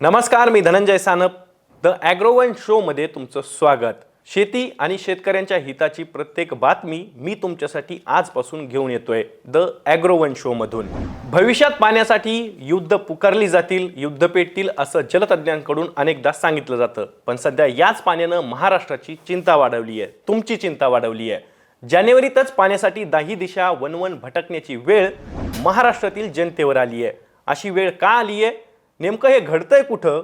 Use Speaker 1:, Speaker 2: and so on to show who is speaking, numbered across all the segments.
Speaker 1: नमस्कार मी धनंजय सानप. द ॲग्रोवन शोमध्ये तुमचं स्वागत. शेती आणि शेतकऱ्यांच्या हिताची प्रत्येक बातमी मी तुमच्यासाठी आजपासून घेऊन येतोय द ॲग्रोवन शोमधून भविष्यात पाण्यासाठी युद्ध पुकारली जातील युद्ध पेटतील असं जलतज्ञांकडून अनेकदा सांगितलं जातं. पण सध्या याच पाण्यानं महाराष्ट्राची चिंता वाढवली आहे तुमची चिंता वाढवली आहे. जानेवारीतच पाण्यासाठी दाही दिशा वनवन भटकण्याची वेळ महाराष्ट्रातील जनतेवर आली आहे. अशी वेळ का आली आहे? नेमकं हे घडतंय कुठं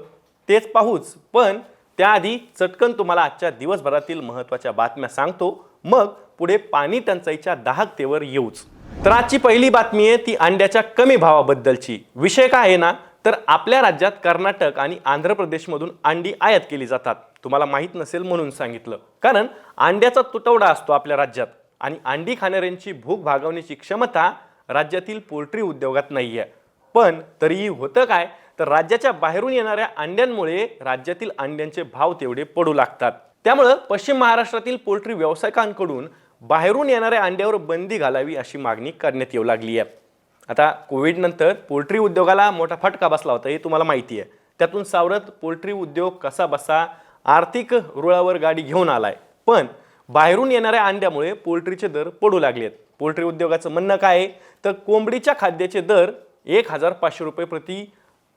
Speaker 1: तेच पाहूच. पण त्याआधी चटकन तुम्हाला आजच्या दिवसभरातील महत्त्वाच्या बातम्या सांगतो. मग पुढे पाणी टंचाईच्या दाहकतेवर येऊच. तर आजची पहिली बातमी आहे ती अंड्याच्या कमी भावाबद्दलची. विषय काय आहे ना तर आपल्या राज्यात कर्नाटक आणि आंध्र प्रदेशमधून अंडी आयात केली जातात. तुम्हाला माहीत नसेल म्हणून सांगितलं. कारण अंड्याचा तुटवडा असतो आपल्या राज्यात आणि अंडी खाणाऱ्यांची भूक भागवण्याची क्षमता राज्यातील पोल्ट्री उद्योगात नाही आहे पण तरीही होतं काय तर राज्याच्या बाहेरून येणाऱ्या अंड्यांमुळे राज्यातील अंड्यांचे भाव तेवढे पडू लागतात. त्यामुळं पश्चिम महाराष्ट्रातील पोल्ट्री व्यावसायिकांकडून बाहेरून येणाऱ्या अंड्यावर बंदी घालावी अशी मागणी करण्यात येऊ लागली आहे. आता कोविडनंतर पोल्ट्री उद्योगाला मोठा फटका बसला होता हे तुम्हाला माहिती आहे. त्यातून सावरत पोल्ट्री उद्योग कसा बसा आर्थिक रुळावर गाडी घेऊन आलाय. पण बाहेरून येणाऱ्या अंड्यामुळे पोल्ट्रीचे दर पडू लागलेत पोल्ट्री उद्योगाचं म्हणणं काय आहे? तर कोंबडीच्या खाद्याचे दर एक हजार पाचशे रुपये प्रति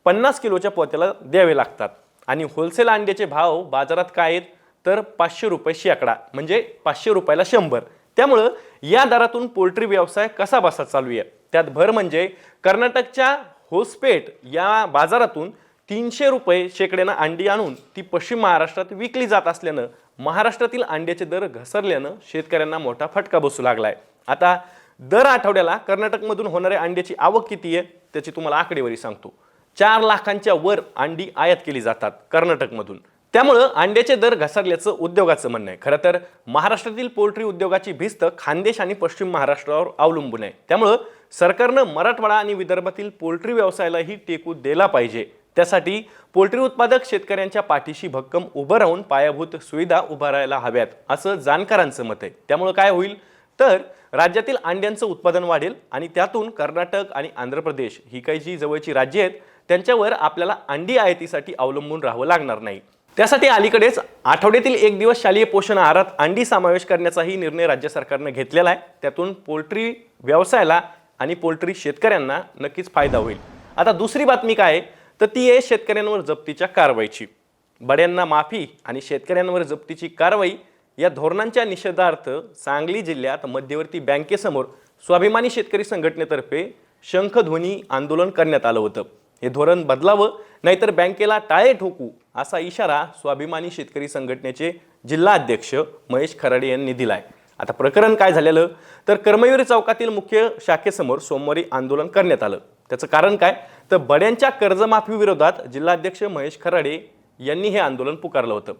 Speaker 1: पन्नास किलोच्या पोत्याला द्यावे लागतात. आणि होलसेल अंड्याचे भाव बाजारात काय आहेत? तर पाचशे रुपये शेकडा म्हणजे पाचशे रुपयाला शंभर. त्यामुळं या दरातून पोल्ट्री व्यवसाय कसा बसा चालू आहे? त्यात भर म्हणजे कर्नाटकच्या होसपेट या बाजारातून तीनशे रुपये शेकड्यानं अंडी आणून ती पश्चिम महाराष्ट्रात विकली जात असल्यानं महाराष्ट्रातील अंड्याचे दर घसरल्यानं शेतकऱ्यांना मोठा फटका बसू लागलाय. आता दर आठवड्याला कर्नाटकमधून होणाऱ्या अंड्याची आवक किती आहे? त्याची तुम्हाला आकडेवारी सांगतो. चार लाखांच्या वर अंडी आयात केली जातात कर्नाटकमधून. त्यामुळं अंड्याचे दर घसरल्याचं उद्योगाचं म्हणणं आहे. खरं तर महाराष्ट्रातील पोल्ट्री उद्योगाची भिस्त खानदेश आणि पश्चिम महाराष्ट्रावर अवलंबून आहे. त्यामुळं सरकारनं मराठवाडा आणि विदर्भातील पोल्ट्री व्यवसायालाही टेकू दिला पाहिजे. त्यासाठी पोल्ट्री उत्पादक शेतकऱ्यांच्या पाठीशी भक्कम उभं राहून पायाभूत सुविधा उभारायला हव्यात असं जाणकारांचं मत आहे. त्यामुळं काय होईल? तर राज्यातील अंड्यांचं उत्पादन वाढेल आणि त्यातून कर्नाटक आणि आंध्र प्रदेश ही काही जी जवळची राज्ये आहेत त्यांच्यावर आपल्याला अंडी आयातीसाठी अवलंबून राहावं लागणार नाही. त्यासाठी अलीकडेच आठवड्यातील एक दिवस शालेय पोषण आहारात अंडी समावेश करण्याचाही निर्णय राज्य सरकारनं घेतलेला आहे. त्यातून पोल्ट्री व्यवसायाला आणि पोल्ट्री शेतकऱ्यांना नक्कीच फायदा होईल. आता दुसरी बातमी काय? आहे तर ती आहे शेतकऱ्यांवर जप्तीच्या कारवाईची. बड्यांना माफी आणि शेतकऱ्यांवर जप्तीची कारवाई या धोरणांच्या निषेधार्थ सांगली जिल्ह्यात मध्यवर्ती बँकेसमोर स्वाभिमानी शेतकरी संघटनेतर्फे शंखध्वनी आंदोलन करण्यात आलं होतं. हे धोरण बदलावं नाहीतर बँकेला टाळे ठोकू असा इशारा स्वाभिमानी शेतकरी संघटनेचे जिल्हा अध्यक्ष महेश खराडे यांनी दिलाय. आता प्रकरण काय झालेलं? तर कर्मवीर चौकातील मुख्य शाखेसमोर सोमवारी आंदोलन करण्यात आलं. त्याचं कारण काय? तर बड्यांच्या कर्जमाफीविरोधात जिल्हाध्यक्ष महेश खराडे यांनी हे आंदोलन पुकारलं होतं.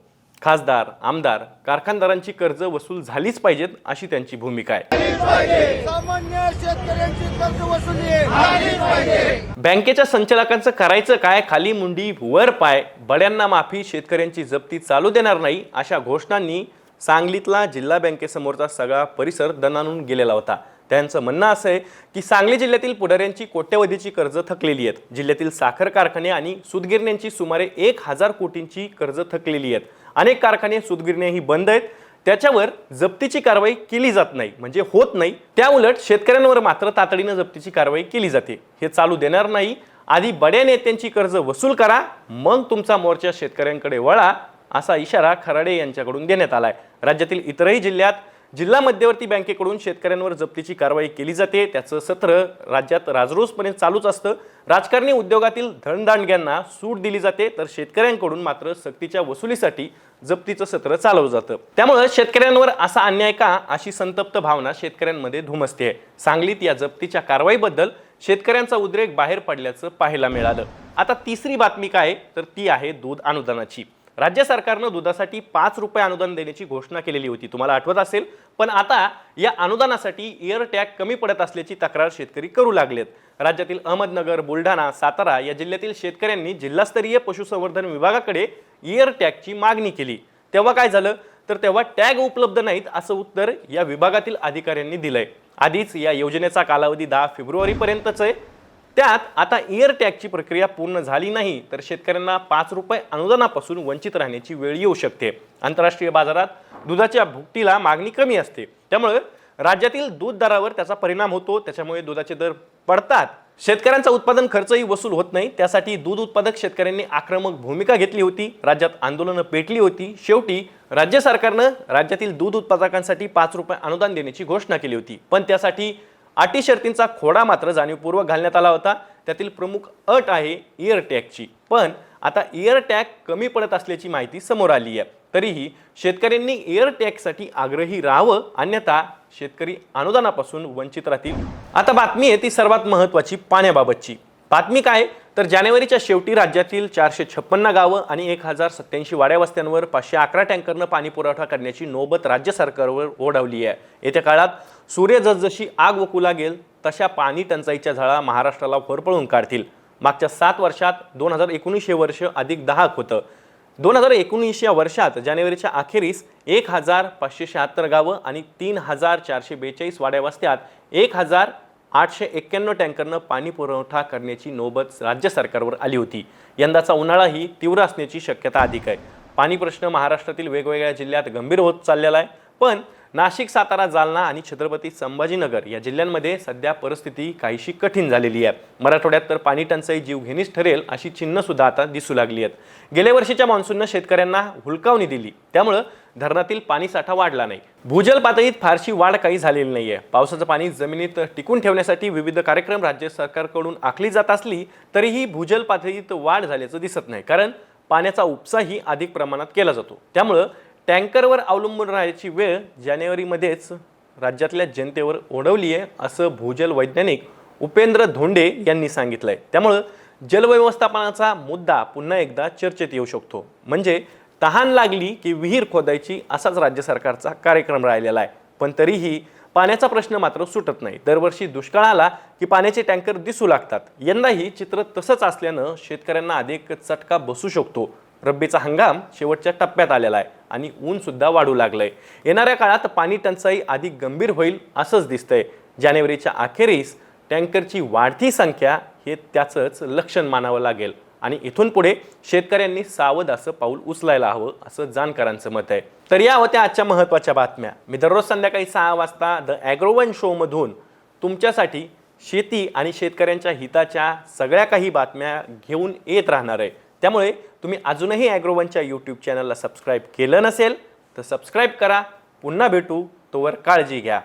Speaker 1: खासदार आमदार कारखानदारांची कर्ज वसूल झालीच पाहिजेत अशी त्यांची भूमिका आहे.
Speaker 2: सामान्य शेतकऱ्यांची कर्ज वसुली
Speaker 1: बँकेच्या संचालकांचं करायचं काय? खाली मुंडी वर पाय. बड्यांना माफी शेतकऱ्यांची जप्ती चालू देणार नाही अशा घोषणांनी सांगलीतला जिल्हा बँकेसमोरचा सगळा परिसर दणानून गेलेला होता. त्यांचं म्हणणं असं आहे की सांगली जिल्ह्यातील पुढाऱ्यांची कोट्यवधीची कर्ज थकलेली आहेत. जिल्ह्यातील साखर कारखाने आणि सूतगिरण्यांची सुमारे एक हजार कोटींची कर्ज थकलेली आहेत. अनेक कारखाने सूतगिरण्याही बंद आहेत. त्याच्यावर जप्तीची कारवाई केली जात नाही. म्हणजे होत नाही. त्याउलट शेतकऱ्यांवर मात्र तातडीनं जप्तीची कारवाई केली जाते. हे चालू देणार नाही. आधी बड्या नेत्यांची कर्ज वसूल करा. मग तुमचा मोर्चा शेतकऱ्यांकडे वळा असा इशारा खराडे यांच्याकडून देण्यात आला आहे राज्यातील इतरही जिल्ह्यात जिल्हा मध्यवर्ती बँकेकडून शेतकऱ्यांवर जप्तीची कारवाई केली जाते. त्याचं सत्र राज्यात राजरोसपणे चालूच असतं. राजकारणी उद्योगातील धनदांडग्यांना सूट दिली जाते. तर शेतकऱ्यांकडून मात्र सक्तीच्या वसुलीसाठी जप्तीचं सत्र चालवलं जातं. त्यामुळं शेतकऱ्यांवर असा अन्याय का? अशी संतप्त भावना शेतकऱ्यांमध्ये धुमसते. आहे सांगलीत या जप्तीच्या कारवाईबद्दल शेतकऱ्यांचा उद्रेक बाहेर पडल्याचं पाहायला मिळालं. आता तिसरी बातमी काय? तर ती आहे दूध अनुदानाची. राज्य सरकारनं दुधासाठी पाच रुपये अनुदान देण्याची घोषणा केलेली होती. तुम्हाला आठवत असेल? पण आता या अनुदानासाठी इयर टॅग कमी पडत असल्याची तक्रार शेतकरी करू लागलेत. राज्यातील अहमदनगर बुलढाणा सातारा या जिल्ह्यातील शेतकऱ्यांनी जिल्हास्तरीय पशुसंवर्धन विभागाकडे इयर टॅगची मागणी केली. तेव्हा काय झालं? तर तेव्हा टॅग उपलब्ध नाहीत असं उत्तर या विभागातील अधिकाऱ्यांनी दिलंय. आधीच या योजनेचा कालावधी दहा फेब्रुवारीपर्यंतच आहे. त्यात आता इयर टॅगची प्रक्रिया पूर्ण झाली नाही तर शेतकऱ्यांना पाच रुपये अनुदानापासून वंचित राहण्याची वेळ येऊ शकते. आंतरराष्ट्रीय बाजारात दुधाच्या भुकटीला मागणी कमी असते. त्यामुळे राज्यातील दूध दरावर त्याचा परिणाम होतो. त्याच्यामुळे दुधाचे दर पडतात. शेतकऱ्यांचा उत्पादन खर्चही वसूल होत नाही. त्यासाठी दूध उत्पादक शेतकऱ्यांनी आक्रमक भूमिका घेतली होती. राज्यात आंदोलनं पेटली होती. शेवटी राज्य सरकारनं राज्यातील दूध उत्पादकांसाठी पाच रुपये अनुदान देण्याची घोषणा केली होती. पण त्यासाठी अटी शर्तींचा खोडा मात्र जाणीवपूर्वक घालण्यात आला होता. त्यातील प्रमुख अट आहे इयर टॅगची पण आता इयर टॅग कमी पडत असल्याची माहिती समोर आली आहे. तरीही शेतकऱ्यांनी एअर टॅगसाठी आग्रही राहावं अन्यथा शेतकरी अनुदानापासून वंचित राहतील. आता बातमी आहे ती सर्वात महत्त्वाची पाण्याबाबतची. बातमी काय? तर जानेवारीच्या शेवटी राज्यातील चारशे छप्पन्न गावं आणि एक हजार सत्याऐंशी वाड्या वस्त्यांवर पाचशे अकरा टँकरनं पाणीपुरवठा करण्याची नोबत राज्य सरकारवर ओढवली आहे. येत्या काळात सूर्य जसजशी आग वकू लागेल तशा पाणी टंचाईच्या झळा महाराष्ट्राला होरपळून काढतील. मागच्या सात वर्षात दोन हजार एकोणीस हे वर्ष अधिक दहाक होतं. दोन हजार एकोणीस या वर्षात जानेवारीच्या अखेरीस एक हजार पाचशे शहात्तर गावं आणि तीन हजार चारशे बेचाळीस वाड्या वस्त्यात एक हजार आठशे एक्क्याण्णव टँकरनं पाणी पुरवठा करण्याची नोबत राज्य सरकारवर आली होती. यंदाचा उन्हाळाही तीव्र असण्याची शक्यता अधिक आहे. पाणी प्रश्न महाराष्ट्रातील वेगवेगळ्या जिल्ह्यात गंभीर होत चाललेला आहे. पण नाशिक सातारा जालना आणि छत्रपती संभाजीनगर या जिल्ह्यांमध्ये सध्या परिस्थिती काहीशी कठीण झालेली आहे. मराठवाड्यात तर पाणी टंचाई जीवघेणीच ठरेल अशी चिन्ह सुद्धा आता दिसू लागली आहेत. गेल्या वर्षीच्या मान्सूननं शेतकऱ्यांना हुलकावणी दिली. त्यामुळं धरणातील पाणी साठा वाढला नाही. भूजल पातळीत फारशी वाढ काही झालेली नाहीये. पावसाचं पाणी जमिनीत टिकून ठेवण्यासाठी विविध कार्यक्रम राज्य सरकारकडून आखली जात असली तरीही भूजल पातळीत वाढ झाल्याचं दिसत नाही. कारण पाण्याचा उपसाही अधिक प्रमाणात केला जातो. त्यामुळं टँकरवर अवलंबून राहायची वेळ जानेवारीमध्येच राज्यातल्या जनतेवर ओढवली आहे असं भूजल वैज्ञानिक उपेंद्र धोंडे यांनी सांगितलं आहे त्यामुळं जलव्यवस्थापनाचा मुद्दा पुन्हा एकदा चर्चेत येऊ शकतो. म्हणजे तहान लागली की विहीर खोदायची असाच राज्य सरकारचा कार्यक्रम राहिलेला आहे. पण तरीही पाण्याचा प्रश्न मात्र सुटत नाही. दरवर्षी दुष्काळ आला की पाण्याचे टँकर दिसू लागतात. यंदाही चित्र तसंच असल्यानं शेतकऱ्यांना अधिक चटका बसू शकतो. रब्बीचा हंगाम शेवटच्या टप्प्यात आलेला आहे आणि ऊनसुद्धा वाढू लागलं आहे येणाऱ्या काळात पाणी टंचाई अधिक गंभीर होईल असंच दिसतंय. जानेवारीच्या अखेरीस टँकरची वाढती संख्या हे त्याचंच लक्षण मानावं लागेल. आणि इथून पुढे शेतकऱ्यांनी सावध असं पाऊल उचलायला हवं असं जाणकारांचं मत आहे. तर या होत्या आजच्या महत्त्वाच्या बातम्या. मी दररोज संध्याकाळी सहा वाजता द ॲग्रोवन शोमधून तुमच्यासाठी शेती आणि शेतकऱ्यांच्या हिताच्या सगळ्या काही बातम्या घेऊन येत राहणार आहे. त्यामुळे तुम्ही अजूनही ॲग्रोवनच्या यूट्यूब चॅनलला सबस्क्राईब केलं नसेल तर सबस्क्राईब करा. पुन्हा भेटू. तोवर काळजी घ्या.